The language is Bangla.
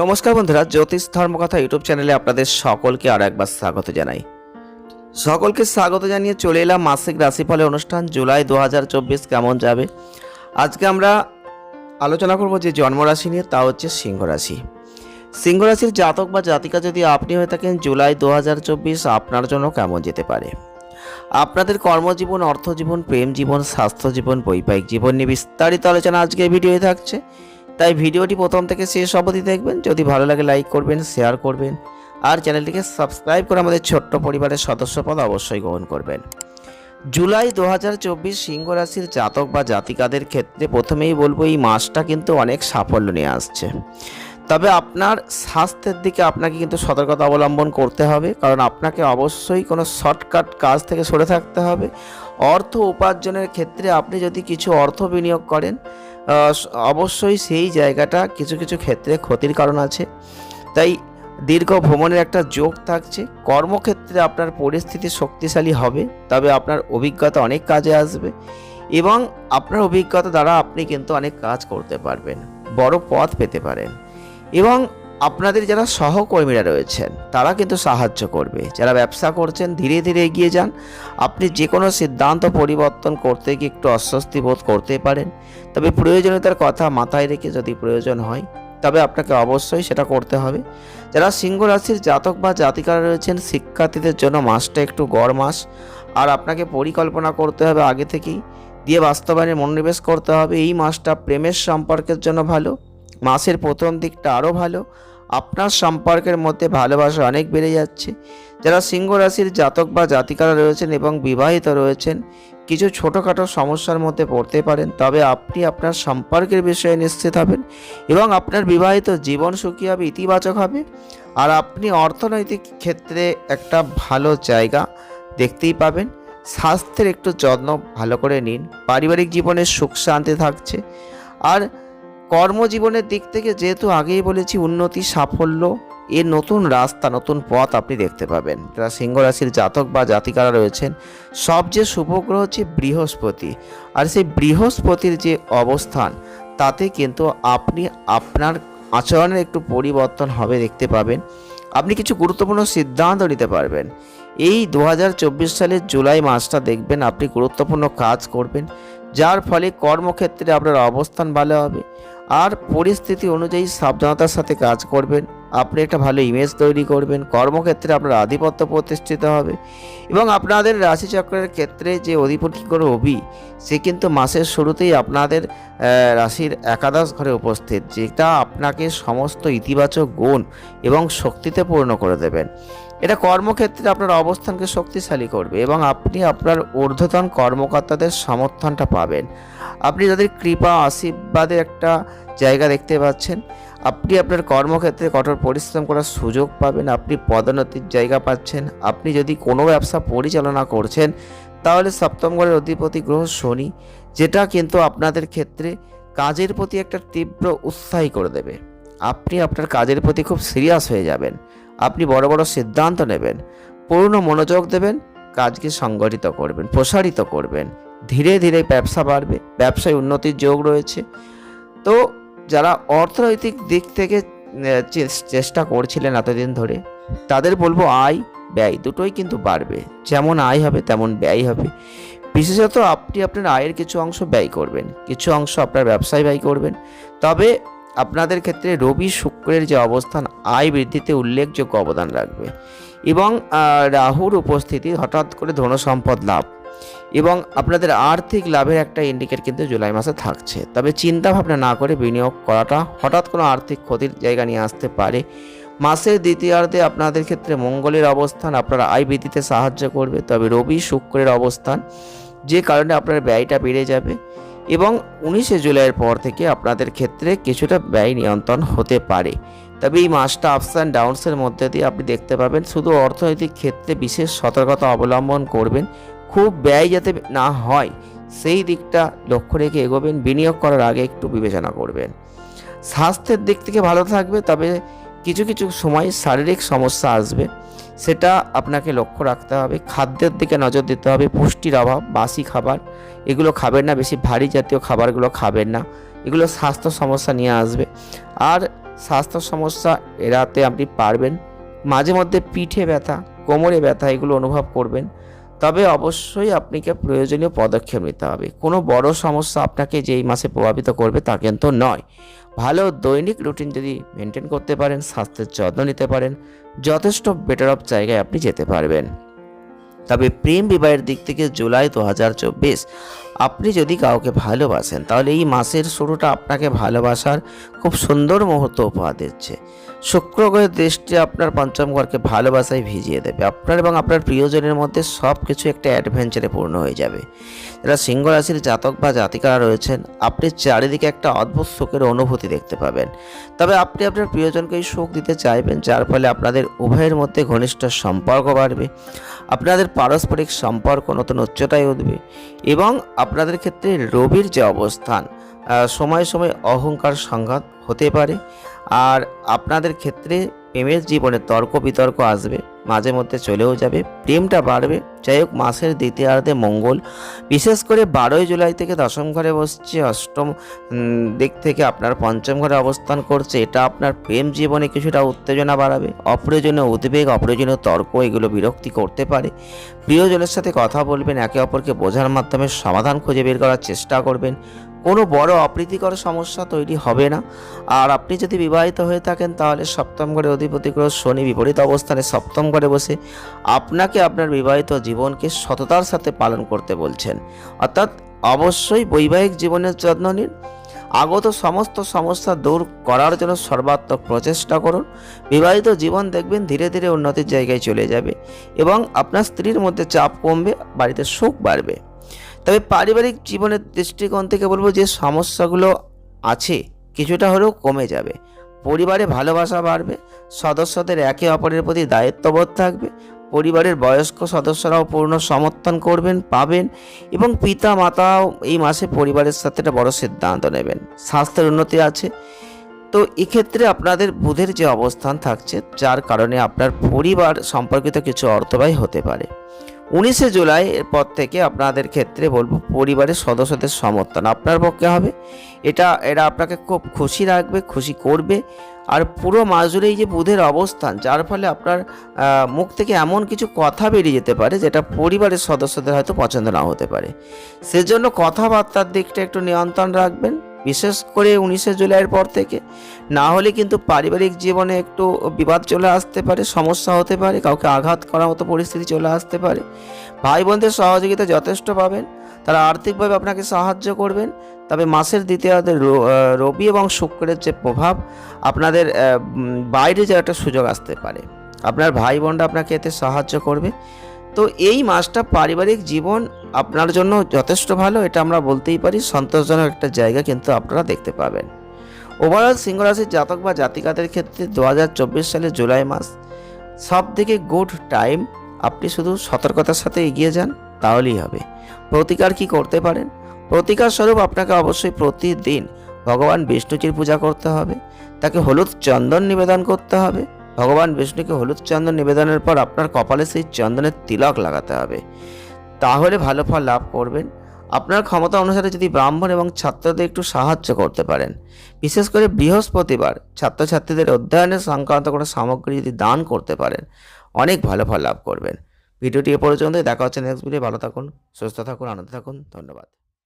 নমস্কার বন্ধুরা, জ্যোতিষ ধর্মকথা ইউটিউব চ্যানেলে আপনাদের সকলকে আরও একবার স্বাগত জানাই। সকলকে স্বাগত জানিয়ে চলে এলাম মাসিক রাশিফলের অনুষ্ঠান জুলাই দু হাজার চব্বিশ কেমন যাবে? আজকে আমরা আলোচনা করব যে জন্মরাশি নিয়ে, তা হচ্ছে সিংহ রাশি সিংহ রাশির জাতক বা জাতিকা যদি আপনি হয়ে থাকেন, জুলাই দু হাজার চব্বিশ আপনার জন্য কেমন যেতে পারে? আপনাদের কর্মজীবন, অর্থজীবন, প্রেম জীবন স্বাস্থ্য জীবন বৈবাহিক জীবন নিয়ে বিস্তারিত আলোচনা আজকের ভিডিওয়ে থাকছে। তাই ভিডিওটি প্রথম থেকে শেষ অবধি দেখবেন। যদি ভালো লাগে লাইক করবেন শেয়ার করবেন। আর চ্যানেলটিকে সাবস্ক্রাইব করে আমাদের ছোট্ট পরিবারের সদস্যপদ অবশ্যই গ্রহণ করবেন। জুলাই দু হাজার চব্বিশ সিংহ রাশির জাতক বা জাতিকাদের ক্ষেত্রে প্রথমেই বলব, এই মাসটা কিন্তু অনেক সাফল্য নিয়ে আসছে। তবে আপনার স্বাস্থ্যের দিকে আপনাকে কিন্তু সতর্কতা অবলম্বন করতে হবে, কারণ আপনাকে অবশ্যই কোনো শর্টকাট কাজ থেকে সরে থাকতে হবে। অর্থ উপার্জনের ক্ষেত্রে আপনি যদি কিছু অর্থ বিনিয়োগ করেন অবশ্যই সেই জায়গাটা কিছু কিছু ক্ষেত্রে ক্ষতির কারণ আছে। তাই দীর্ঘ ভ্রমণের একটা যোগ থাকছে। কর্মক্ষেত্রে আপনার পরিস্থিতি শক্তিশালী হবে, তবে আপনার অভিজ্ঞতা অনেক কাজে আসবে এবং আপনার অভিজ্ঞতা দ্বারা আপনি কিন্তু অনেক কাজ করতে পারবেন, বড় পথ পেতে পারেন এবং আপনাদের যারা সহকর্মীরা রয়েছেন, তারা কিন্তু সাহায্য করবে। যারা ব্যবসা করছেন, ধীরে ধীরে এগিয়ে যান। আপনি যে কোনো সিদ্ধান্ত পরিবর্তন করতে গিয়ে একটু অস্বস্তি বোধ করতে পারেন। তবে প্রয়োজনীয়তার কথা মাথায় রেখে যদি প্রয়োজন হয়, তবে আপনাকে অবশ্যই সেটা করতে হবে। যারা সিংহ রাশির জাতক বা জাতিকারা রয়েছেন, শিক্ষার্থীদের জন্য মাসটা একটু গড় মাস। আর আপনাকে পরিকল্পনা করতে হবে আগে থেকেই। দিয়ে বাস্তবায়নে মনোনিবেশ করতে হবে। এই মাসটা প্রেমের সম্পর্কের জন্য ভালো। মাসের প্রথম দিকটা আরও ভালো। আপনার সম্পর্কের মধ্যে ভালোবাসা অনেক বেড়ে যাচ্ছে। যারা সিংহ রাশির জাতক বা জাতিকারা রয়েছেন এবং বিবাহিত রয়েছেন, কিছু ছোটোখাটো সমস্যার মধ্যে পড়তে পারেন। তবে আপনি আপনার সম্পর্কের বিষয়ে নিশ্চিত হবেন এবং আপনার বিবাহিত জীবন সুখী হবে, ইতিবাচক হবে। আর আপনি অর্থনৈতিক ক্ষেত্রে একটা ভালো জায়গা দেখতেই পাবেন। স্বাস্থ্যের একটু যত্ন ভালো করে নিন। পারিবারিক জীবনে সুখ শান্তি থাকছে। আর কর্মজীবনের দিক থেকে যেহেতু আগেই বলেছি উন্নতি, সাফল্য এর নতুন রাস্তা, নতুন পথ আপনি দেখতে পাবেন। যারা সিংহ রাশির জাতক বা জাতিকারা রয়েছেন সবচেয়ে শুভ হচ্ছে বৃহস্পতি। আর সেই বৃহস্পতির যে অবস্থান, তাতে কিন্তু আপনি আপনার আচরণের একটু পরিবর্তন হবে দেখতে পাবেন। আপনি কিছু গুরুত্বপূর্ণ সিদ্ধান্ত নিতে পারবেন। এই দু হাজার চব্বিশ সালের জুলাই মাসটা দেখবেন আপনি গুরুত্বপূর্ণ কাজ করবেন, যার ফলে কর্মক্ষেত্রে আপনার অবস্থান ভালো হবে। আর পরিস্থিতি অনুযায়ী সাবধানতার সাথে কাজ করবেন। আপনি একটা ভালো ইমেজ তৈরি করবেন। কর্মক্ষেত্রে আপনার আধিপত্য প্রতিষ্ঠিত হবে। এবং আপনাদের রাশিচক্রের ক্ষেত্রে যে অধিপতি করে অভি, সে কিন্তু মাসের শুরুতেই আপনাদের রাশির একাদশ ঘরে উপস্থিত, যেটা আপনাকে সমস্ত ইতিবাচক গুণ এবং শক্তিতে পূর্ণ করে দেবেন। এটা কর্মক্ষেত্রে আপনার অবস্থানকে শক্তিশালী করবে এবং আপনি আপনার ঊর্ধ্বতন কর্মকর্তাদের সমর্থনটা পাবেন। আপনি তাদের কৃপা, আশীর্বাদের একটা জায়গা দেখতে পাচ্ছেন, আপনি আপনার কর্মক্ষেত্রে কঠোর পরিশ্রম করার সুযোগ পাবেন, আপনি পদোন্নতির জায়গা পাচ্ছেন, আপনি যদি কোনো ব্যবসা পরিচালনা করছেন, তাহলে সপ্তম ঘরের অধিপতি গ্রহ শনি, যেটা কিন্তু আপনাদের ক্ষেত্রে কাজের প্রতি একটা তীব্র উৎসাহী করে দেবে। আপনি আপনার কাজের প্রতি খুব সিরিয়াস হয়ে যাবেন। আপনি বড় বড় সিদ্ধান্ত নেবেন, পূর্ণ মনোযোগ দেবেন, কাজকে সংগঠিত করবেন, প্রসারিত করবেন। ধীরে ধীরে ব্যবসা বাড়বে, ব্যবসায় উন্নতির যোগ রয়েছে। তো যারা অর্থনৈতিক দিক থেকে চেষ্টা করছিলেন এতদিন ধরে, তাদের বলব আয়, ব্যয় দুটোই কিন্তু বাড়বে। যেমন আয় হবে, তেমন ব্যয় হবে। বিশেষত আপনি আপনার আয়ের কিছু অংশ ব্যয় করবেন, কিছু অংশ আপনার ব্যবসায় ব্যয় করবেন। তবে আপনাদের ক্ষেত্রে রবি শুক্রের যে অবস্থান, আয় বৃদ্ধিতে উল্লেখযোগ্য অবদান রাখবে। এবং রাহুর উপস্থিতি হঠাৎ করে ধনসম্পদ লাভ এবং আপনাদের আর্থিক লাভের একটা ইন্ডিকেট কিন্তু জুলাই মাসে থাকছে। তবে চিন্তা ভাবনা না করে বিনিয়োগ করাটা হঠাৎ কোনো আর্থিক ক্ষতির জায়গা নিয়ে আসতে পারে। মাসের দ্বিতীয়ার্ধে আপনাদের ক্ষেত্রে মঙ্গলের অবস্থান আপনার আয় বৃদ্ধিতে সাহায্য করবে। তবে রবি শুক্রের অবস্থান যে কারণে আপনার ব্যয়টা বেড়ে যাবে। এবং উনিশে জুলাইয়ের পর থেকে আপনাদের ক্ষেত্রে কিছুটা ব্যয় নিয়ন্ত্রণ হতে পারে। তবে এই মাসটা আপস অ্যান্ড ডাউনসের মধ্যে দিয়ে আপনি দেখতে পাবেন শুধু অর্থনৈতিক ক্ষেত্রে বিশেষ সতর্কতা অবলম্বন করবেন, খুব ব্যয় যাতে না হয়, সেই দিকটা লক্ষ্য রেখে এগোবেন, বিনিয়োগ করার আগে একটু বিবেচনা করবেন। স্বাস্থ্যের দিক থেকে ভালো থাকবে, তবে কিছু কিছু সময় শারীরিক সমস্যা আসবে। সেটা আপনাকে লক্ষ্য রাখতে হবে। খাদ্যের দিকে নজর দিতে হবে। পুষ্টির অভাব, বাসি খাবার, এগুলো খাবেন না। বেশি ভারী জাতীয় খাবারগুলো খাবেন না। এগুলো স্বাস্থ্য সমস্যা নিয়ে আসবে। আর স্বাস্থ্য সমস্যা এড়াতে আপনি পারবেন। মাঝে মধ্যে পিঠে ব্যথা, কোমরে ব্যথা, এগুলো অনুভব করবেন। তবে অবশ্যই আপনাকে প্রয়োজনীয় পদক্ষেপ নিতে হবে। কোনো বড় সমস্যা আপনাকে যেই মাসে প্রভাবিত করবে তা কিন্তু নয়। ভালো দৈনিক রুটিন যদি মেনটেন করতে পারেন, স্বাস্থ্যের যত্ন নিতে পারেন যথেষ্ট বেটার অফ জায়গায় আপনি যেতে পারবেন। তবে প্রেম বিবাহের দিক থেকে জুলাই দু হাজার চব্বিশ, আপনি যদি কাউকে ভালোবাসেন, তাহলে এই মাসের শুরুটা আপনাকে ভালোবাসার খুব সুন্দর মুহূর্ত উপহার দিচ্ছে। শুক্র গ্রহের দৃষ্টি আপনার পঞ্চম ঘরকে ভালোবাসায় ভিজিয়ে দেবে। আপনার এবং আপনার প্রিয়জনের মধ্যে সব কিছু একটা অ্যাডভেঞ্চারে পূর্ণ হয়ে যাবে। যারা সিংহ রাশির জাতক বা জাতিকারা রয়েছেন, আপনি চারিদিকে একটা অদ্ভুত সুখের অনুভূতি দেখতে পাবেন। তবে আপনি আপনার প্রিয়জনকে এই সুখ দিতে চাইবেন, যার ফলে আপনাদের উভয়ের মধ্যে ঘনিষ্ঠ সম্পর্ক বাড়বে, আপনাদের পারস্পরিক সম্পর্ক নতুন উচ্চতায় উঠবে এবং আপনাদের ক্ষেত্রে রবির যে অবস্থান সময় সময় অহংকার সংঘাত হতে পারে। আর আপনাদের ক্ষেত্রে প্রেমের জীবনে তর্ক বিতর্ক আসবে, মাঝে মধ্যে চলেও যাবে, প্রেমটা বাড়বে। যাই হোক, মাসের দ্বিতীয়ার্ধে মঙ্গল, বিশেষ করে বারোই জুলাই থেকে দশম ঘরে বসছে, অষ্টম দিক থেকে আপনার পঞ্চম ঘরে অবস্থান করছে, এটা আপনার প্রেম জীবনে কিছুটা উত্তেজনা বাড়াবে, অপ্রয়োজনীয় উদ্বেগ, অপ্রয়োজনীয় তর্ক, এগুলো বিরক্তি করতে পারে। প্রিয়জনের সাথে কথা বলবেন, একে অপরকে বোঝার মাধ্যমে সমাধান খুঁজে বের করার চেষ্টা করবেন। কোনো বড় অপ্রীতিকর সমস্যা তৈরি হবে না। আর আপনি যদি বিবাহিত হয়ে থাকেন, তাহলে সপ্তম ঘরে অধিপতি গ্রহ শনি বিপরীত অবস্থানে সপ্তম ঘরে বসে আপনাকে আপনার বিবাহিত জীবনকে সততার সাথে পালন করতে বলছেন। অর্থাৎ অবশ্যই বৈবাহিক জীবনের যত্ন নিন। আগত সমস্ত সমস্যা দূর করার জন্য সর্বাত্মক প্রচেষ্টা করুন। বিবাহিত জীবন দেখবেন ধীরে ধীরে উন্নতির জায়গায় চলে যাবে এবং আপনার স্ত্রীর মধ্যে চাপ কমবে, বাড়িতে সুখ বাড়বে। তবে পারিবারিক জীবনের দৃষ্টিকোণ থেকে বলব যে সমস্যাগুলো আছে, কিছুটা হলেও কমে যাবে। পরিবারে ভালোবাসা বাড়বে, সদস্যদের একে অপরের প্রতি দায়িত্ববোধ থাকবে, পরিবারের বয়স্ক সদস্যরাও পূর্ণ সমর্থন করবেন, পাবেন এবং পিতা মাতাও এই মাসে পরিবারের সাথে একটা বড় সিদ্ধান্ত নেবেন। স্বাস্থ্যের উন্নতি আছে। তো এক্ষেত্রে আপনাদের বুধের যে অবস্থান থাকছে, যার কারণে আপনার পরিবার সম্পর্কিত কিছু অর্থব্যয় হতে পারে। উনিশে জুলাই পর থেকে আপনাদের ক্ষেত্রে বলব পরিবারের সদস্যদের সমর্থন আপনার পক্ষে হবে। এটা, এরা আপনাকে খুব খুশি রাখবে, খুশি করবে। আর পুরো মাস জুড়ে এই যে বুধের অবস্থান, যার ফলে আপনার মুখ থেকে এমন কিছু কথা বেরিয়ে যেতে পারে যেটা পরিবারের সদস্যদের হয়তো পছন্দ না হতে পারে। সেজন্য কথাবার্তার দিকটা একটু নিয়ন্ত্রণ রাখবেন। বিশেষ করে উনিশে জুলাইয়ের পর থেকে। না হলে কিন্তু পারিবারিক জীবনে একটু বিবাদ চলে আসতে পারে সমস্যা হতে পারে কাউকে আঘাত করার মতো পরিস্থিতি চলে আসতে পারে। ভাই বোনদের সহযোগিতা যথেষ্ট পাবেন তারা আর্থিকভাবে আপনাকে সাহায্য করবেন তবে মাসের আহ, রবি এবং শুক্রের যে প্রভাব আপনাদের বাইরে যাওয়ার একটা সুযোগ আসতে পারে। আপনার ভাই বোনরা আপনাকে এতে সাহায্য করবে। তো এই মাসটা পারিবারিক জীবন আপনার জন্য যথেষ্ট ভালো, এটা আমরা বলতেই পারি। সন্তোষজনক একটা জায়গা কিন্তু আপনারা দেখতে পাবেন। ওভারঅল সিংহরাশির জাতক বা জাতিকাদের ক্ষেত্রে দু সালের জুলাই মাস সব থেকে গুড টাইম আপনি শুধু সতর্কতার সাথে এগিয়ে যান, তাহলেই হবে। প্রতিকার কি করতে পারেন? প্রতিকার স্বরূপ আপনাকে অবশ্যই প্রতিদিন ভগবান বিষ্ণুজির পূজা করতে হবে, তাকে হলুদ চন্দন নিবেদন করতে হবে ভগবান বিষ্ণুকে হলুদ চন্দন নিবেদনের পর আপনার কপালে সেই চন্দনের তিলক লাগাতে হবে। তাহলে ভালো ফল লাভ করবেন। আপনার ক্ষমতা অনুসারে যদি ব্রাহ্মণ এবং ছাত্রদের একটু সাহায্য করতে পারেন। বিশেষ করে বৃহস্পতিবার ছাত্রছাত্রীদের অধ্যয়নের সংক্রান্ত কোনো সামগ্রী যদি দান করতে পারেন, অনেক ভালো ফল লাভ করবেন। ভিডিওটি এ পর্যন্তই। দেখা হচ্ছে নেক্সট ভিডিও ভালো থাকুন, সুস্থ থাকুন, আনন্দ থাকুন। ধন্যবাদ।